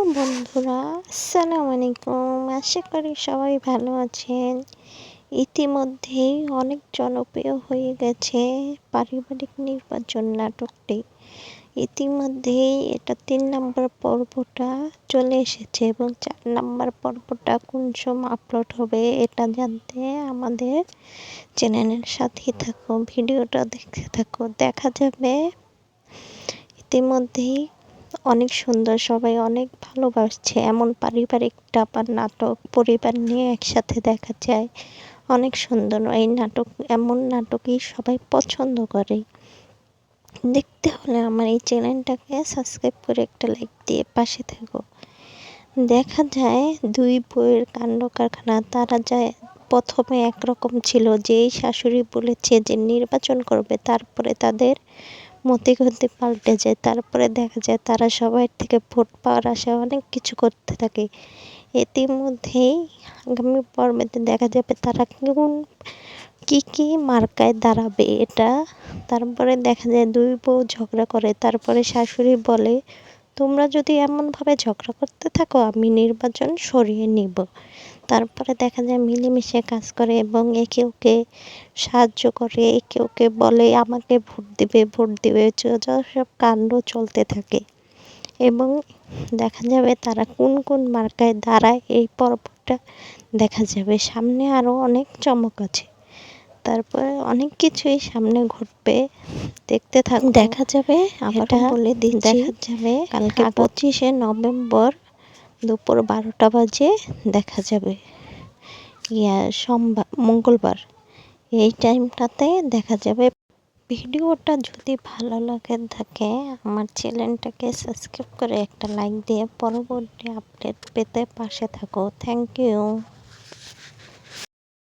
বন্ধুরা, আসসালামু আলাইকুম। আশা করি সবাই ভালো আছেন। ইতিমধ্যেই অনেক জনপ্রিয় হয়ে গেছে পারিবারিক নির্বাচন নাটকটি। ইতিমধ্যেই এটা তিন নম্বর পর্বটা চলে এসেছে এবং চার নম্বর পর্বটা কোন সময় আপলোড হবে এটা জানতে আমাদের চ্যানেলের সাথেই থাকো, ভিডিওটা দেখতে থাকো, দেখা যাবে। ইতিমধ্যেই অনেক সুন্দর, সবাই অনেক ভালোবাসছে। এমন পারিবারিক টাপার নাটক পরিবার নিয়ে একসাথে দেখা যায়। অনেক সুন্দর। এই নাটক, এমন নাটকই সবাই পছন্দ করে। দেখতে হলে আমার এই চ্যানেলটাকে সাবস্ক্রাইব করে একটা লাইক দিয়ে পাশে থাকো। দেখা যায় দুই বইয়ের কাণ্ড কারখানা। তারা যায়, প্রথমে একরকম ছিল যেই শাশুড়ি বলেছে যে নির্বাচন করবে, তারপরে তাদের মতিগতি পাল্টে যায়। তারপরে দেখা যায় তারা সবাই থেকে ভোট পাওয়ার আশায় অনেক কিছু করতে থাকে। ইতিমধ্যেই আগামী পর্বেতে দেখা যাবে তারা কোন, কী কী মার্কায় দাঁড়াবে এটা। তারপরে দেখা যায় দুই বউ ঝগড়া করে। তারপরে শাশুড়ি বলে, তোমরা যদি এমনভাবে ঝগড়া করতে থাকো, আমি নির্বাচন সরিয়ে নিব। তারপরে দেখা যায় মিলেমিশে কাজ করে এবং একে ওকে সাহায্য করে একে ওকে বলে আমাকে ভোট দিবে ভোট দিবে। সব কাণ্ড চলতে থাকে। এবং দেখা যাবে তারা কোন কোন মার্কায় দাঁড়ায় এই পর্বটা দেখা যাবে। সামনে আরও অনেক চমক আছে। তারপরে অনেক কিছুই সামনে ঘটবে। দেখতে থাক দেখা যাবে আবার বলে দিন দেখা যাবে কালকে পঁচিশে নভেম্বর দুপুর বারোটা বাজে, দেখা যাবে। ইয়া, সোমবার, মঙ্গলবার। এই টাইমটাতে দেখা যাবে। ভিডিওটা যদি ভালো লাগে থাকে, আমার চ্যানেলটাকে সাবস্ক্রাইব করে একটা লাইক দিয়ে পরবর্তী আপডেট পেতে পাশে থাকো। Thank you.